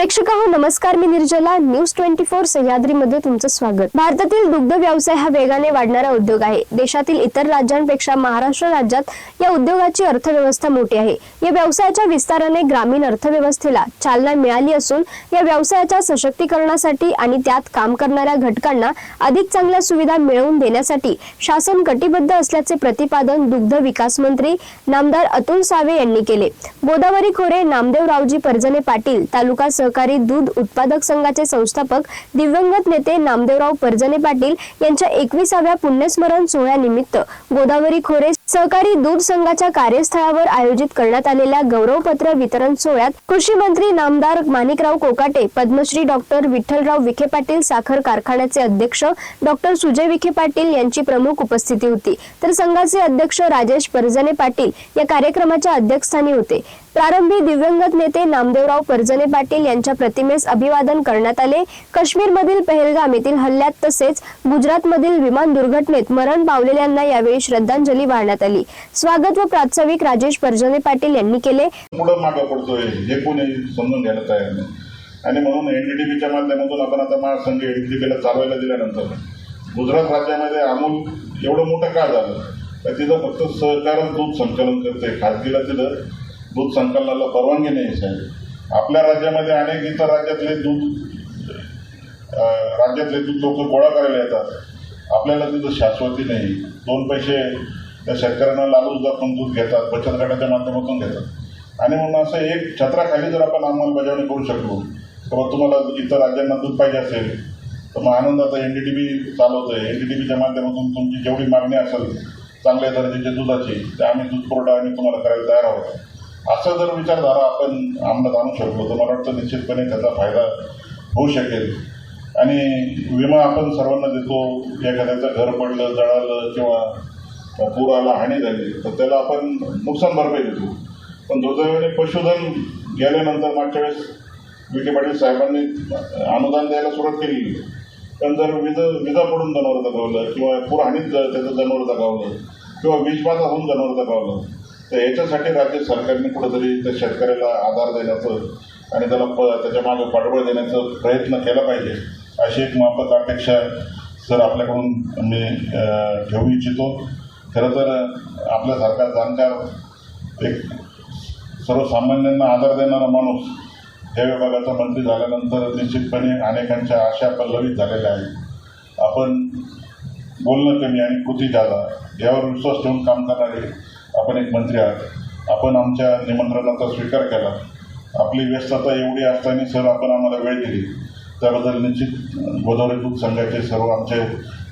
प्रेक्षक हो नमस्कार मी निर्जला. न्यूज ट्वेंटी फोर सह्याद्रीमध्ये तुमचं स्वागत. भारतातील दुग्ध व्यवसाय हा वेगाने वाढणारा उद्योग आहे. देशातील इतर राज्यांपेक्षा महाराष्ट्र राज्यात या उद्योगाची अर्थव्यवस्था मोठी आहे. या व्यवसायाच्या विस्ताराने ग्रामीण अर्थव्यवस्थेला चालना मिळाली असून या व्यवसायाच्या सशक्तीकरणासाठी आणि त्यात काम करणाऱ्या घटकांना अधिक चांगल्या सुविधा मिळवून देण्यासाठी शासन कटिबद्ध असल्याचे प्रतिपादन दुग्ध विकास मंत्री नामदार अतुल सावे यांनी केले. गोदावरी खोरे नामदेवरावजी परजने पाटील तालुका सहकारी दूध उत्पादक संघाचे संस्थापक दिवंगत नेते नामदेवराव परजने पाटील यांच्या एकविसाव्या पुण्यस्मरण सोहळ्यानिमित्त गोदावरी खोरे सहकारी दूध संघाच्या कार्यस्थळावर आयोजित करण्यात आलेल्या गौरवपत्र वितरण सोहळ्यात कृषी मंत्री नामदार माणिकराव कोकाटे पद्मश्री डॉक्टर विठ्ठलराव विखे पाटील साखर कारखान्याचे अध्यक्ष डॉक्टर सुजय विखे पाटील यांची प्रमुख उपस्थिती होती. तर संघाचे अध्यक्ष राजेश परजने पाटील या कार्यक्रमाच्या अध्यक्षस्थानी होते. प्रारंभी दिव्यांगत नेते नामदेवराव परजने पाटील यांच्या प्रतिमेस अभिवादन करण्यात आले. काश्मीरमधील पहलगाम येथील हल्ल्यात तसेच गुजरातमधील विमान दुर्घटनेत मरण पावलेल्यांना यावेळी श्रद्धांजली वाहण्यात आली. स्वागत व प्रास्ताविक राजेश परजने पाटील यांनी केले. पुढं मागं पडतोय. हे कोणी समजून घ्यायला तयार नाही. आणि म्हणून एनडीटीव्हीच्या माध्यमातून आपण आता महासंघ एनडीटीव्हीला चालवायला दिल्यानंतर गुजरात राज्यामध्ये अमूल एवढं मोठं का झालं? तर तिथं फक्त सहकारच दूध संकलन करते खाजगीला तिथं दूध संकलनाला परवानगी नाही साहेब. आपल्या राज्यामध्ये अनेक इतर राज्यातले दूध राज्यातले दूध लोक गोळा करायला येतात. आपल्याला तिथं शाश्वती नाही. दोन पैसे त्या शेतकऱ्यांना लागून आपण दूध घेतात बचत गटाच्या माध्यमातून घेतात. आणि म्हणून असं एक छत्राखाली जर आपण अंमलबजावणी करू शकलो किंवा तुम्हाला इतर राज्यांना दूध पाहिजे असेल तर मग आनंदाचा एन डी टी बी चालवतोय. एन डी टी बीच्या माध्यमातून तुमची जेवढी मागणी असेल चांगल्या दर्जाच्या दुधाची ते आम्ही दूध पुरवठा आम्ही तुम्हाला करायला तयार आहोत. असं जर विचारधारा आपण अंमलात आणू शकलो तर मला वाटतं निश्चितपणे त्याचा फायदा होऊ शकेल. आणि विमा आपण सर्वांना देतो. एखाद्याचं घर पडलं जळालं किंवा पूर आला हानी झाली तर त्याला आपण नुकसान भरपाई देतो. पण दुर्दैवाने पशुधन गेल्यानंतर मागच्या वेळेस विखे पाटील साहेबांनी अनुदान द्यायला सुरुवात केली. पण जर विज विजा पडून जनावर दगावलं किंवा पूर हानीत त्याचं जनावर दगावलं किंवा वीजबाधा होऊन जनावर दगावलं तर याच्यासाठी राज्य सरकारने कुठंतरी त्या शेतकऱ्याला आधार देण्याचं आणि त्याला प त्याच्यामागे पाठबळ देण्याचा प्रयत्न केला पाहिजे अशी एक माफक अपेक्षा सर आपल्याकडून मी ठेवू इच्छितो. खरं तर आपल्यासारखा जाणकार एक सर्वसामान्यांना आधार देणारा माणूस या विभागाचा मंत्री झाल्यानंतर निश्चितपणे अनेकांच्या आशा पल्लवित झालेल्या आहेत. आपण बोलणं कमी आणि कृती जादा यावर विश्वास ठेवून काम करणारे आपण एक मंत्री आहात. आपण आमच्या निमंत्रणाचा स्वीकार केला. आपली व्यस्तता एवढी असताना सर आपण आम्हाला वेळ दिली. त्याबद्दल निश्चित गोदावरी दूध संघाचे सर्व आमचे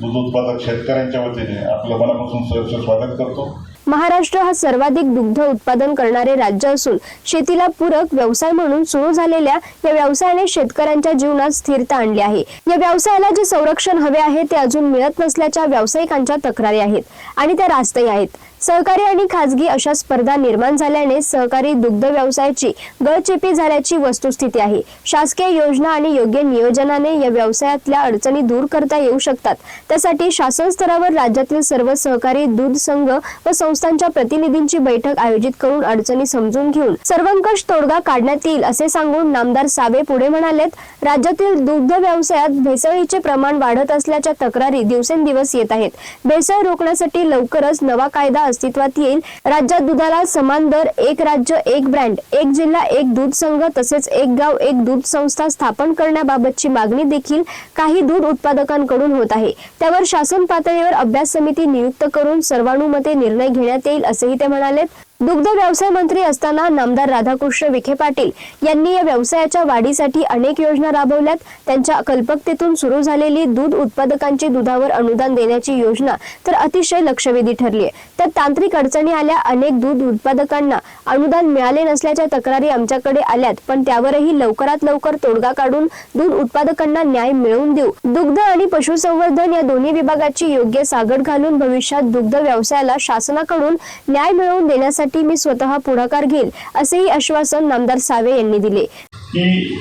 दूध उत्पादक शेतकऱ्यांच्या वतीने आपलं मनापासून सहर्ष स्वागत करतो. महाराष्ट्र हा सर्वाधिक दुग्ध उत्पादन करणारे राज्य असून शेतीला पूरक व्यवसाय म्हणून सुरू झालेल्या या व्यवसायाने शेतकऱ्यांच्या जीवनात स्थिरता आणली आहे. या व्यवसायाला जे संरक्षण हवे आहे ते अजून मिळत नसल्याच्या व्यावसायिकांच्या तक्रारी आहेत आणि त्या रास्तही आहेत. सहकारी आणि खाजगी अशा स्पर्धा निर्माण झाल्याने सहकारी दुग्ध व्यवसायाची गळचेपी झाल्याची वस्तुस्थिती आहे. शासकीय योजना आणि योग्य नियोजनाने या व्यवसायातल्या अडचणी दूर करता येऊ शकतात. त्यासाठी शासन स्तरावर राज्यातील सर्व सहकारी दूध संघ व संस्थांच्या प्रतिनिधींची बैठक आयोजित करून अडचणी समजून घेऊन सर्वंकष तोडगा काढण्यात येईल असे सांगून नामदार सावे पुढे म्हणालेत राज्यातील दुग्ध व्यवसायात भेसळीचे प्रमाण वाढत असल्याच्या तक्रारी दिवसेंदिवस येत आहेत. भेसळ रोखण्यासाठी लवकरच नवा कायदा अस्तित्वात येईल. राज्यात दुधाला समान दर एक राज्य एक ब्रँड एक जिल्हा एक दूध संघ तसेच एक गाव एक दूध संस्था स्थापन करण्याबाबतची मागणी देखील काही दूध उत्पादकांकडून होत आहे. त्यावर शासन पातळीवर अभ्यास समिती नियुक्त करून सर्वानुमते निर्णय घेण्यात येईल असेही ते म्हणाले दुग्ध व्यवसाय मंत्री असताना नामदार राधाकृष्ण विखे पाटील यांनी या व्यवसायाच्या वाढीसाठी अनेक योजना राबवल्यात. त्यांच्या कल्पकतेतून सुरू झालेली दूध उत्पादकांची दुधावर अनुदान देण्याची योजना तर अतिशय लक्षवेधी ठरली आहे त्यात तांत्रिक अडचणी आल्या अनेक दूध उत्पादकांना अनुदान मिळाले नसल्याच्या तक्रारी आमच्याकडे आल्यात पण त्यावरही लवकरात लवकर तोडगा काढून दूध उत्पादकांना न्याय मिळवून देऊ. दुग्ध आणि पशुसंवर्धन या दोन्ही विभागाची योग्य सागड घालून भविष्यात दुग्ध व्यवसायाला शासनाकडून न्याय मिळवून देण्यासाठी मी स्वतः पुढाकार घेईल असेही आश्वासन नामदार सावे यांनी दिले. की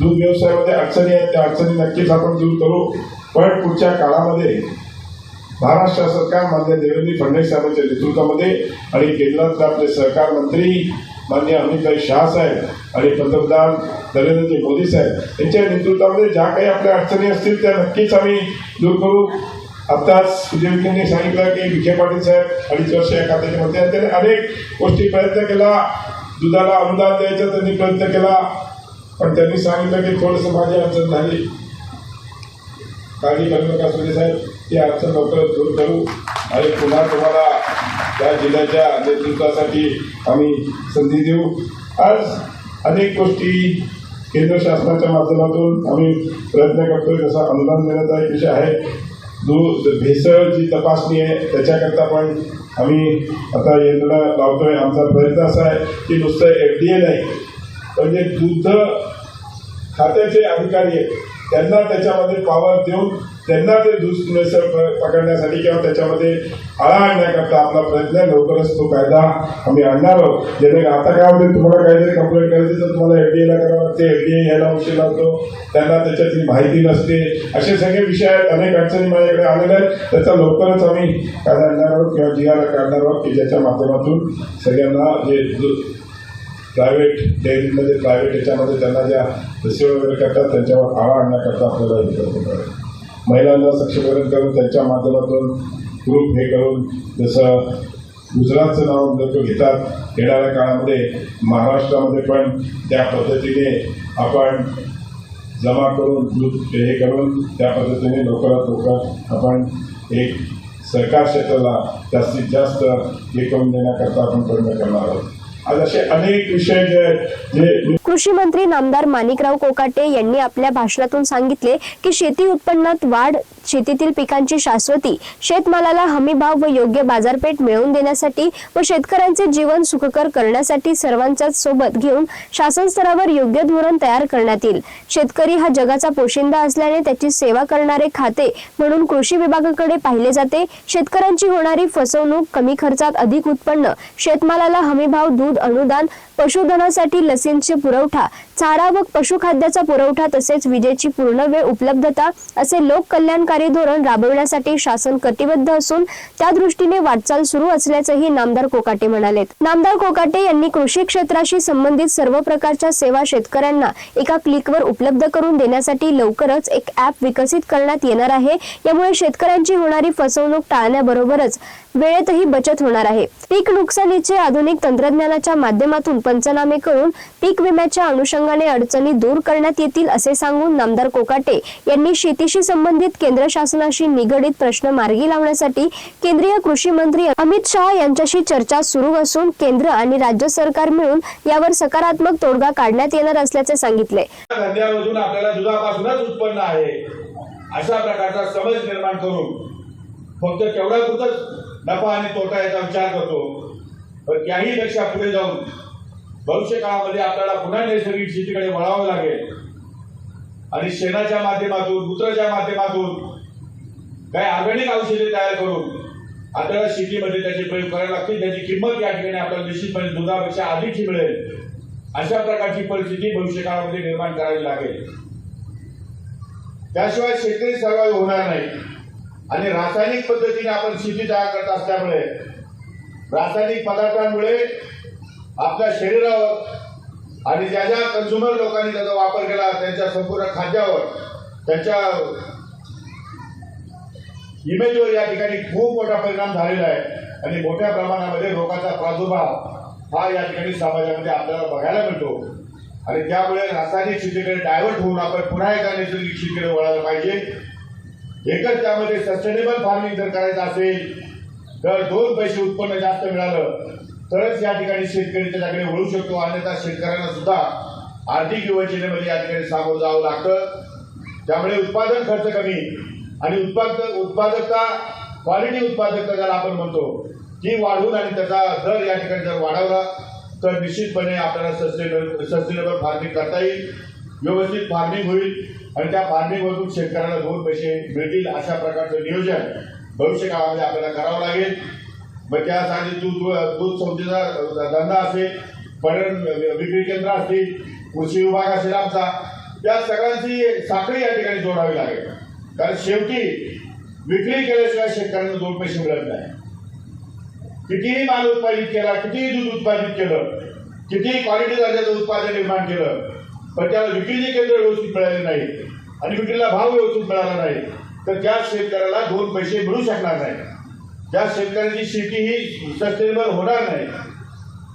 दूध व्यवसायामध्ये अडचणी आहेत त्या अडचणी नक्कीच आपण दूर करू. पण पुढच्या काळामध्ये महाराष्ट्र सरकार मान्य देवेंद्र फडणवीस साहेबांच्या नेतृत्वामध्ये आणि केंद्रातले आपले सहकार मंत्री माननीय अमितभाई शाह साहेब आणि पंतप्रधान नरेंद्रजी मोदी साहेब यांच्या नेतृत्वामध्ये ज्या काही आपल्या अडचणी असतील त्या नक्कीच आम्ही दूर करू. आत्ताच सुजय विखेंनी सांगितलं की विखे पाटील साहेब अडीच वर्ष या खात्याचे मंत्री आहेत. त्यांनी अनेक गोष्टी प्रयत्न केला. दुधाला अनुदान द्यायचा त्यांनी प्रयत्न केला. पण त्यांनी सांगितलं की थोडंसं माझी अडचण झाली. काळजी करू नका सुजय साहेब ती अडचण लवकरच दूर करू. आणि पुन्हा तुम्हाला त्या जिल्ह्याच्या नेतृत्वासाठी आम्ही संधी देऊ. आज अनेक गोष्टी केंद्र शासनाच्या माध्यमातून आम्ही प्रयत्न करतोय. जसा अनुदान देण्याचा एक विषय आहे. दूध भेसळ जी तपासणी आहे त्याच्याकरता पण आम्ही आता यंत्रणा लावतोय. आमचा प्रयत्न असा आहे की नुसतं एफ डी ए नाही म्हणजे दूध खात्याचे अधिकारी आहेत त्यांना त्याच्यामध्ये पॉवर देऊन त्यांना ते दूध प- पकडण्यासाठी किंवा त्याच्यामध्ये आळा आणण्याकरता आपला प्रयत्न आहे. लवकरच तो कायदा आम्ही आणणार आहोत. जेणेकरून आता काय होते तुम्हाला कायदे कंप्लेंट करायची तर तुम्हाला एफडीएला करावं लागते. एफडीए यायला उशीर लागतो. त्यांना त्याच्यातली माहिती नसते. असे सगळे विषय आहेत. अनेक अडचणी माझ्याकडे आलेल्या आहेत. त्याचा लवकरच आम्ही कायदा आणणार आहोत किंवा जी काढणार आहोत की ज्याच्या माध्यमातून सगळ्यांना जे प्रायव्हेट डेअरीमध्ये प्रायव्हेट याच्यामध्ये त्यांना ज्या सेवा वगैरे करतात त्यांच्यावर आळा आणण्याकरता आपल्याला हे करतो. महिलांना सक्षमीकरण करून त्यांच्या माध्यमातून ग्रुप हे करून जसं गुजरातचं नाव लोक घेतात येणाऱ्या काळामध्ये महाराष्ट्रामध्ये पण त्या पद्धतीने आपण जमा करून हे करून त्या पद्धतीने लवकरात लवकर आपण एक सरकार क्षेत्राला जास्तीत जास्त हे करून देण्याकरता आपण प्रयत्न करणार आहोत. कृषी मंत्री नामदार माणिकराव कोकाटे यांनी आपल्या भाषणातून सांगितले की शेती उत्पन्नात वाढ शेतीतील पिकांची शाश्वती शेतमालाला हमी भाव व योग्य बाजारपेठ मिळवून देण्यासाठी व शेतकऱ्यांचे जीवन सुखकर करण्यासाठी सर्वांच्याच सोबत घेऊन शासन स्तरावर योग्य धोरण तयार करण्यात येईल. शेतकरी हा जगाचा पोशिंदा असल्याने त्याची सेवा करणारे खाते म्हणून कृषी विभागाकडे पाहिले जाते. शेतकऱ्यांची होणारी फसवणूक कमी खर्चात अधिक उत्पन्न शेतमालाला हमीभाव दूध अनुदान पशुधनासाठी लसींचे पुरवठा चारा व पशुखाद्याचा पुरवठा तसेच विजेची पूर्ण वेळ उपलब्धता असे लोक कल्याणकारी धोरण राबविण्यासाठी शासन कटिबद्ध असून त्या दृष्टीने वाटचाल सुरू असल्याचंही नामदार कोकाटे म्हणाले नामदार कोकाटे यांनी कृषी क्षेत्राशी संबंधित सर्व प्रकारच्या सेवा शेतकऱ्यांना एका क्लिकवर उपलब्ध करून देण्यासाठी लवकरच एक ऍप विकसित करण्यात येणार आहे. यामुळे शेतकऱ्यांची होणारी फसवणूक टाळण्याबरोबरच वेळेतही बचत होणार आहे. पीक नुकसानीचे आधुनिक तंत्रज्ञानाचे विभागाच्या माध्यमातून पंचनामे करून पीक विम्याच्या अनुषंगाने अडचणी दूर करण्यात येतील असे सांगून नामदार कोकाटे यांनी शेतीशी संबंधित केंद्र शासनाशी निगडीत प्रश्न मार्गी लावण्यासाठी केंद्रीय कृषी मंत्री अमित शहा यांच्याशी चर्चा सुरू असून केंद्र आणि राज्य सरकार मिळून यावर सकारात्मक तोडगा काढण्यात येणार असल्याचे सांगितले. आपल्याला दुधापासूनच उत्पन्न आहे. अशा प्रकारचा समज निर्माण करून फक्त तेवढा पुरतच नफा आणि तोटा याचा विचार करतो. पण त्याही पेक्षा पुढे जाऊन भविष्य काळामध्ये आपल्याला पुन्हा नैसर्गिक शेतीकडे वळावं लागेल. आणि शेणाच्या माध्यमातून मूत्राच्या माध्यमातून काही ऑर्गॅनिक औषधे तयार करून आपल्याला शेतीमध्ये त्याचे प्रयोग करायला लागतील. त्याची किंमत या ठिकाणी आपल्याला निश्चितपणे दुधापेक्षा अधिकची मिळेल. अशा प्रकारची परिस्थिती भविष्य काळामध्ये निर्माण करावी लागेल. त्याशिवाय शेतकरी सर्वाईव्ह होणार नाही. आणि रासायनिक पद्धतीने आपण शेती तयार करत असल्यामुळे रासायनिक पदार्थांमुळे आपल्या शरीरावर आणि ज्या ज्या कन्झ्युमर लोकांनी त्याचा वापर केला त्यांच्या संपूर्ण खाद्यावर त्यांच्या इमेजवर या ठिकाणी खूप मोठा परिणाम झालेला आहे. आणि मोठ्या प्रमाणामध्ये रोगाचा प्रादुर्भाव हा या ठिकाणी समाजामध्ये आपल्याला बघायला मिळतो. आणि त्यामुळे रासायनिक शेतीकडे डायव्हर्ट होऊन आपण पुन्हा एका नैसर्गिक शेतीकडे वळायला पाहिजे. एकच त्यामध्ये सस्टेनेबल फार्मिंग जर करायचं असेल जर दोन पैसे उत्पन्न जास्त मिळालं तरच या ठिकाणी शेतकरी त्याच्याकडे वळू शकतो. अन्यथा शेतकऱ्यांना सुद्धा आर्थिक विवंचनेमध्ये या ठिकाणी सामोरं जावं लागतं. त्यामुळे उत्पादन खर्च कमी आणि उत्पादक उत्पादकता क्वालिटी उत्पादकता ज्याला आपण म्हणतो ती वाढवून आणि त्याचा दर या ठिकाणी जर वाढवला तर निश्चितपणे आपल्याला सस्टेनेबल सस्टेनेबल फार्मिंग करता येईल. व्यवस्थित फार्मिंग होईल आणि त्या फार्मिंगमधून शेतकऱ्याला दोन पैसे मिळतील अशा प्रकारचं नियोजन भविष्य काळामध्ये आपल्याला करावं लागेल. मग त्यासाठी दूध दूध संस्थेचा धंदा असेल पर्यटन विक्री केंद्र असतील कृषी विभाग असेल आमचा त्या सगळ्यांची साखळी या ठिकाणी जोडावी लागेल. कारण शेवटी विक्री केल्याशिवाय शेतकऱ्यांना दोन पैसे मिळत नाही. कितीही माल उत्पादित केला कितीही दूध उत्पादित केलं कितीही क्वालिटी दर्जाचं उत्पादन निर्माण केलं पण त्याला विक्रीचे केंद्र व्यवस्थित मिळाले नाही आणि विक्रीला भाव व्यवस्थित मिळाला नाही. तर त्या शेतकऱ्याला दोन पैसे मिळू शकणार नाही. त्या शेतकऱ्याची शेती ही सस्टेनेबल होणार नाही.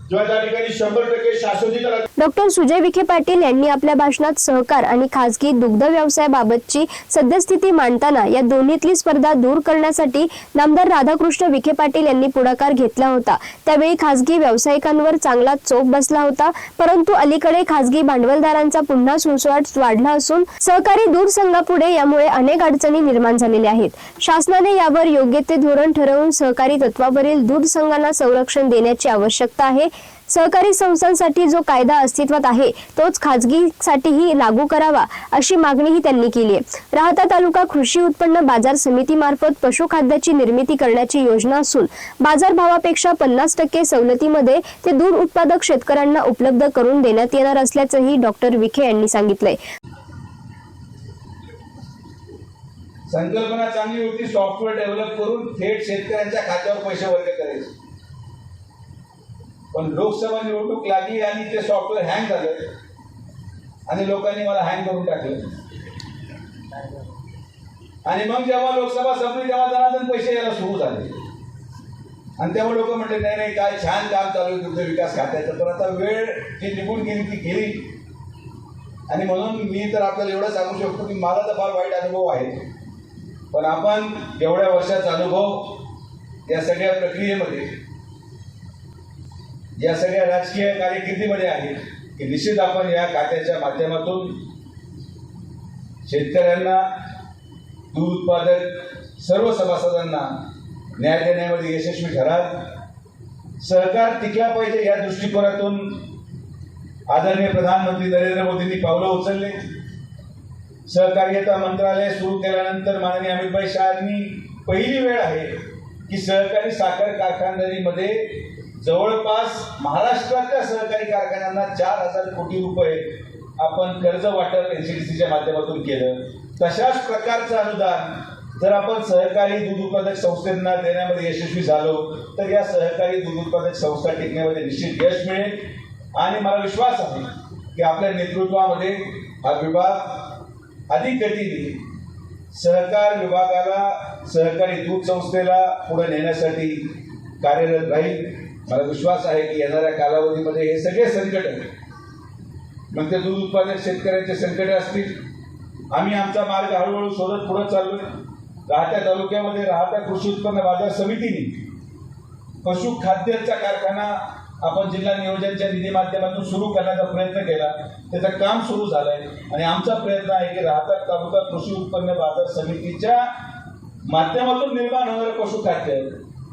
किंवा त्या ठिकाणी शंभर टक्के शाश्वती डॉक्टर सुजय विखे पाटील यांनी आपल्या भाषणात सहकार आणि खासगी दुग्ध व्यवसायाबाबतची सद्यस्थिती मांडताना या दोन्हीतली स्पर्धा दूर करण्यासाठी नामदार राधाकृष्ण विखे पाटील यांनी पुढाकार घेतला होता. त्यावेळी खासगी व्यावसायिकांवर चांगला चोप बसला होता परंतु अलीकडे खासगी भांडवलदारांचा पुन्हा सुळसुळाट वाढला असून सहकारी दूर संघापुढे यामुळे अनेक अडचणी निर्माण झालेल्या आहेत. शासनाने यावर योग्य ते धोरण ठरवून सहकारी तत्वावरील दूध संघांना संरक्षण देण्याची आवश्यकता आहे. सहकारी संस्थांसाठी जो कायदा अस्तित्वात आहे तोच खाजगीसाठीही लागू करावा अशी मागणीही त्यांनी केली आहे. राहता तालुका कृषी उत्पन्न बाजार समितीमार्फत पशुखाद्याची निर्मिती करण्याची योजना असून बाजारभावापेक्षा पन्नास टक्के सवलतीमध्ये ते दूध उत्पादक शेतकऱ्यांना उपलब्ध करून देण्यात येणार असल्याचंही डॉक्टर विखे यांनी सांगितलंय. संकल्पना चांगली होती सॉफ्टवेअर डेव्हलप करून थेट शेतकऱ्यांच्या खात्यावर पैसे वर्ग करायचे. पण लोकसभा निवडणूक लागली आणि ते सॉफ्टवेअर हँग झालं. आणि लोकांनी मला हँग करून टाकलं. आणि मग जेव्हा लोकसभा संपली तेव्हा जणाजण पैसे यायला सुरू झाले. आणि तेव्हा लोक म्हणले नाही नाही काय छान काम चालू आहे तुमचं विकास खात्याचं तर आता वेळ जी निघून गेली ती गेली. आणि म्हणून मी तर आपल्याला एवढं सांगू शकतो की मला तर फार वाईट अनुभव आहे. पण आपण एवढ्या वर्षाचा अनुभव या सगळ्या प्रक्रियेमध्ये या सगळ्या राजकीय कार्यकिर्दीमध्ये आहे की निश्चित आपण या खात्याच्या माध्यमातून शेतकऱ्यांना दूध उत्पादक सर्व सभासदांना न्याय देण्यामध्ये यशस्वी ठराल. सहकार टिकला पाहिजे या दृष्टिकोनातून आदरणीय प्रधानमंत्री नरेंद्र मोदींनी पावलं उचलले. सहकार्यता मंत्रालय सुरू केल्यानंतर माननीय अमितभाई शहानी पहिली वेळ आहे की सहकारी साखर कारखानदारीमध्ये जवळपास महाराष्ट्रातल्या सहकारी कारखान्यांना चार हजार कोटी रुपये आपण कर्ज वाटप एनसीडीसीच्या माध्यमातून केलं. तशाच प्रकारचं अनुदान जर आपण सहकारी दूध उत्पादक संस्थांना देण्यामध्ये यशस्वी झालो तर या सहकारी दूध उत्पादक संस्था टिकण्यामध्ये निश्चित यश मिळेल. आणि मला विश्वास आहे की आपल्या नेतृत्वामध्ये हा विभाग अधिक गतीने सहकार विभागाला सहकारी दूध संस्थेला पुढे नेण्यासाठी कार्यरत राहील. मला विश्वास आहे की येणाऱ्या कालावधीमध्ये हे सगळे संकट मग ते दूध उत्पादक शेतकऱ्यांचे संकट असतील. आम्ही आमचा मार्ग हळूहळू शोधत पुढे चाललोय. राहत्या तालुक्यामध्ये राहत्या कृषी उत्पन्न बाजार समितीने पशु खाद्याचा कारखाना आपण जिल्हा नियोजनच्या निधी माध्यमातून सुरू करण्याचा प्रयत्न केला. त्याचं काम सुरू झालंय. आणि आमचा प्रयत्न आहे की राहता तालुका कृषी उत्पन्न बाजार समितीच्या माध्यमातून निर्माण होणारं पशुखाद्य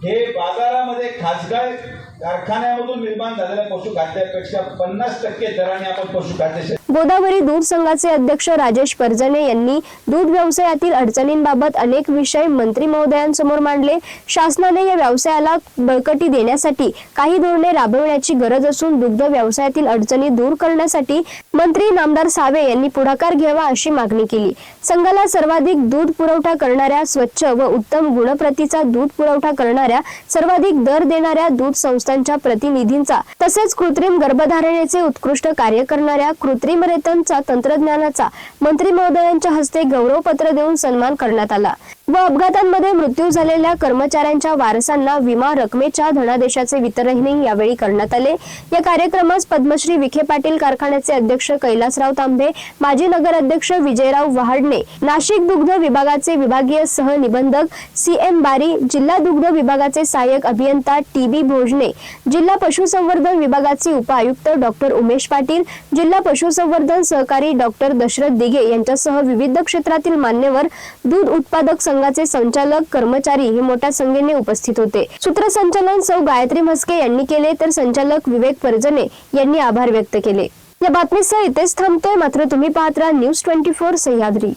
हे बाजारामध्ये खासगाय कारखान्यामधून निर्माण झालेल्या पशुखाद्यापेक्षा पन्नास टक्के दराने आपण पशुखाद्य गोदावरी दूध संघाचे अध्यक्ष राजेश परजणे यांनी दूध व्यवसायातील अडचणींबाबत अनेक विषय मंत्री महोदयांसमोर मांडले. शासनाने या व्यवसायाला बळकटी देण्यासाठी काही धोरणे राबवण्याची गरज असून दुग्ध व्यवसायातील अडचणी दूर करण्यासाठी मंत्री नामदार सावे यांनी पुढाकार घ्यावा अशी मागणी केली. संघाला सर्वाधिक दूध पुरवठा करणाऱ्या स्वच्छ व उत्तम गुणप्रतीचा दूध पुरवठा करणाऱ्या सर्वाधिक दर देणाऱ्या दूध संस्थांच्या प्रतिनिधींचा तसेच कृत्रिम गर्भधारणेचे उत्कृष्ट कार्य करणाऱ्या कृत्रिम रेतनचा तंत्रज्ञानाचा मंत्री महोदयांच्या हस्ते गौरवपत्र देऊन सन्मान करण्यात आला. व अपघातांमध्ये मृत्यू झालेल्या कर्मचाऱ्यांच्या वारसांना विमा रकमेच्या धनादेशाचे वितरणही यावेळी करण्यात आले. या कार्यक्रमास पद्मश्री विखे पाटील कारखान्याचे अध्यक्ष कैलासराव तांबे माजी नगराध्यक्ष विजयराव वहाडणे नाशिक दुग्ध विभागाचे विभागीय सहनिबंधक सी एम बारी जिल्हा दुग्ध विभागाचे सहाय्यक अभियंता टी बी भोजने जिल्हा पशुसंवर्धन विभागाचे उपआयुक्त डॉक्टर उमेश पाटील जिल्हा पशुसंवर्धन सहकारी डॉक्टर दशरथ दिघे यांच्यासह विविध क्षेत्रातील मान्यवर दूध उत्पादक संघाचे संचालक कर्मचारी हे मोठ्या संख्येने उपस्थित होते. सूत्रसंचालन सौ गायत्री म्हस्के यांनी केले तर संचालक विवेक परजने यांनी आभार व्यक्त केले. या बातमीसह इथेच थांबतोय. मात्र तुम्ही पाहत राहा न्यूज ट्वेंटी फोर सह्याद्री.